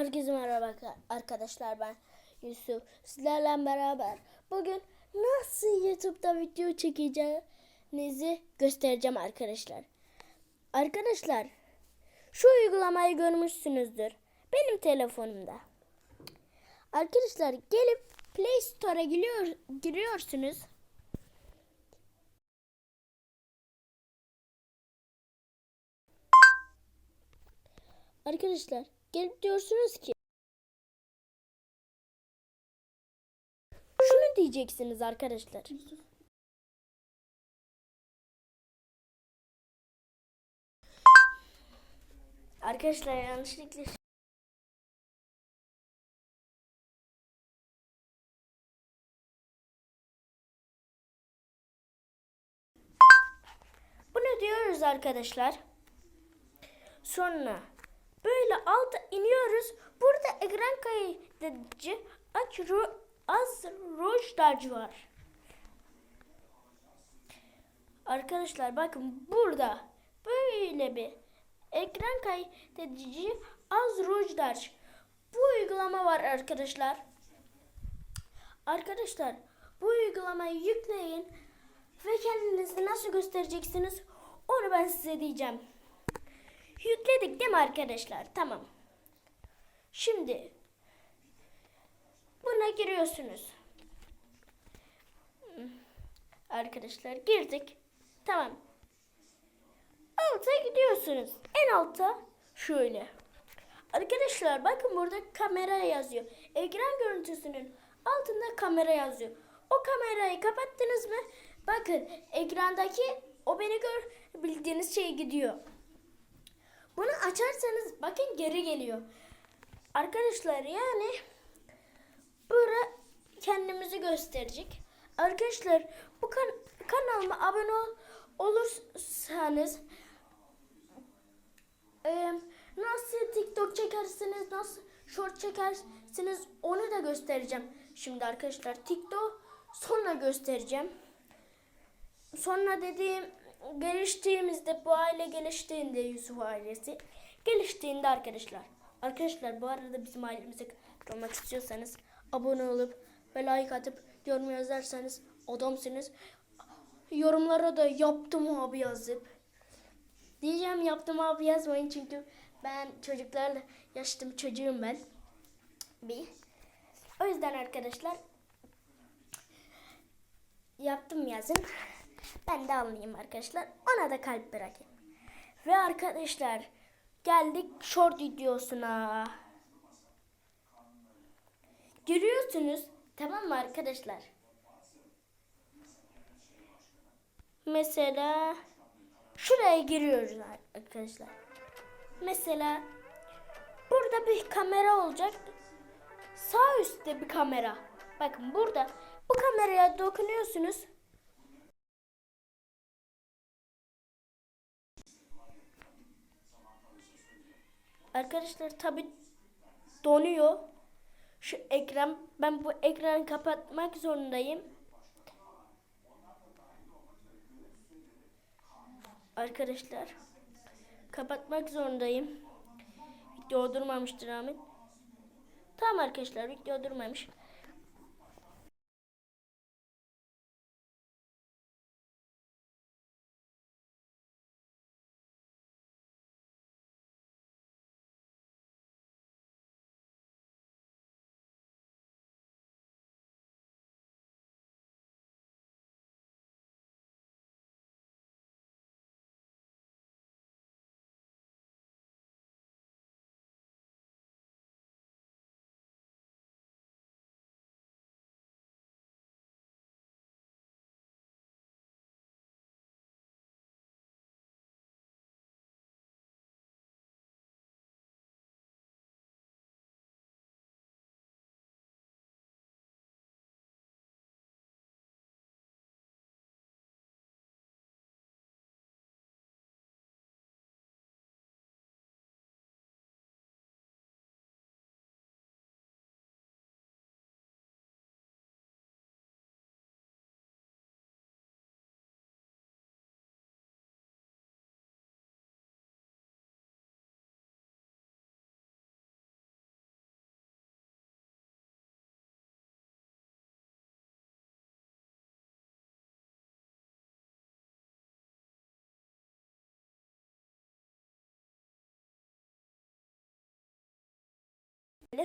Herkese merhaba arkadaşlar ben Yusuf. Sizlerle beraber bugün nasıl YouTube'da video çekeceğinizi göstereceğim arkadaşlar. Arkadaşlar şu uygulamayı görmüşsünüzdür. Benim telefonumda. Arkadaşlar gelip Play Store'a giriyor, giriyorsunuz. Arkadaşlar gelip diyorsunuz ki şunu diyeceksiniz arkadaşlar. Arkadaşlar yanlışlıkla Bunu diyoruz arkadaşlar. Sonra böyle alta iniyoruz. Burada ekran kaydedici aç az rojlar var. Arkadaşlar bakın burada böyle bir ekran kaydedici az rojlar. Bu uygulama var arkadaşlar. Arkadaşlar bu uygulamayı yükleyin ve kendinizi nasıl göstereceksiniz onu ben size diyeceğim. Yükledik değil mi arkadaşlar? Tamam. Şimdi buna giriyorsunuz. Arkadaşlar girdik. Tamam. Alta gidiyorsunuz. En alta şöyle. Arkadaşlar bakın burada kamera yazıyor. Ekran görüntüsünün altında kamera yazıyor. O kamerayı kapattınız mı? Bakın ekrandaki o beni gör bildiğiniz şey gidiyor. Bunu açarsanız bakın geri geliyor. Arkadaşlar yani bura kendimizi gösterecek. Arkadaşlar bu kan kanalıma abone ol olursanız e, nasıl TikTok çekersiniz, nasıl short çekersiniz onu da göstereceğim. Şimdi arkadaşlar TikTok sonra göstereceğim. Sonra dediğim geliştiğimizde bu aile geliştiğinde Yusuf ailesi geliştiğinde arkadaşlar. Arkadaşlar bu arada bizim ailemize katılmak istiyorsanız abone olup ve like atıp yorum yazarsanız adamsınız. Yorumlara da yaptım abi yazıp. Diyeceğim yaptım abi yazmayın çünkü ben çocuklarla bir çocuğum ben. Bir. O yüzden arkadaşlar yaptım yazın. Ben de anlayayım arkadaşlar. Ona da kalp bırakayım. Ve arkadaşlar geldik short videosuna. Görüyorsunuz tamam mı arkadaşlar? Mesela şuraya giriyoruz arkadaşlar. Mesela burada bir kamera olacak. Sağ üstte bir kamera. Bakın burada bu kameraya dokunuyorsunuz. Arkadaşlar tabi donuyor. Şu ekran ben bu ekranı kapatmak zorundayım. Arkadaşlar kapatmak zorundayım. Video durmamıştır Ahmet. Tamam arkadaşlar video durmamış.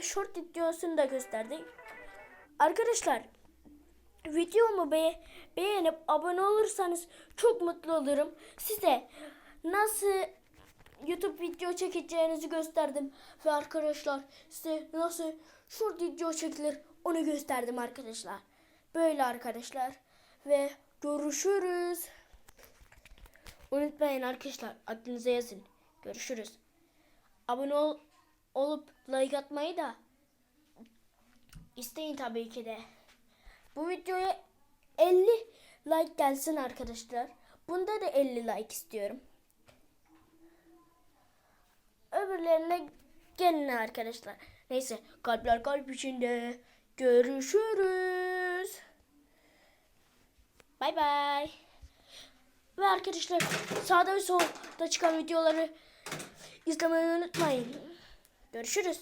Short videosunu da gösterdik. Arkadaşlar videomu be beğenip abone olursanız çok mutlu olurum. Size nasıl YouTube video çekeceğinizi gösterdim ve arkadaşlar size nasıl short video çekilir onu gösterdim arkadaşlar. Böyle arkadaşlar ve görüşürüz. Unutmayın arkadaşlar aklınıza yazın. Görüşürüz. Abone ol, olup like atmayı da isteyin tabii ki de. Bu videoya 50 like gelsin arkadaşlar. Bunda da 50 like istiyorum. Öbürlerine gelin arkadaşlar. Neyse kalpler kalp içinde. Görüşürüz. Bay bay. Ve arkadaşlar sağda ve solda çıkan videoları izlemeyi unutmayın. Görüşürüz.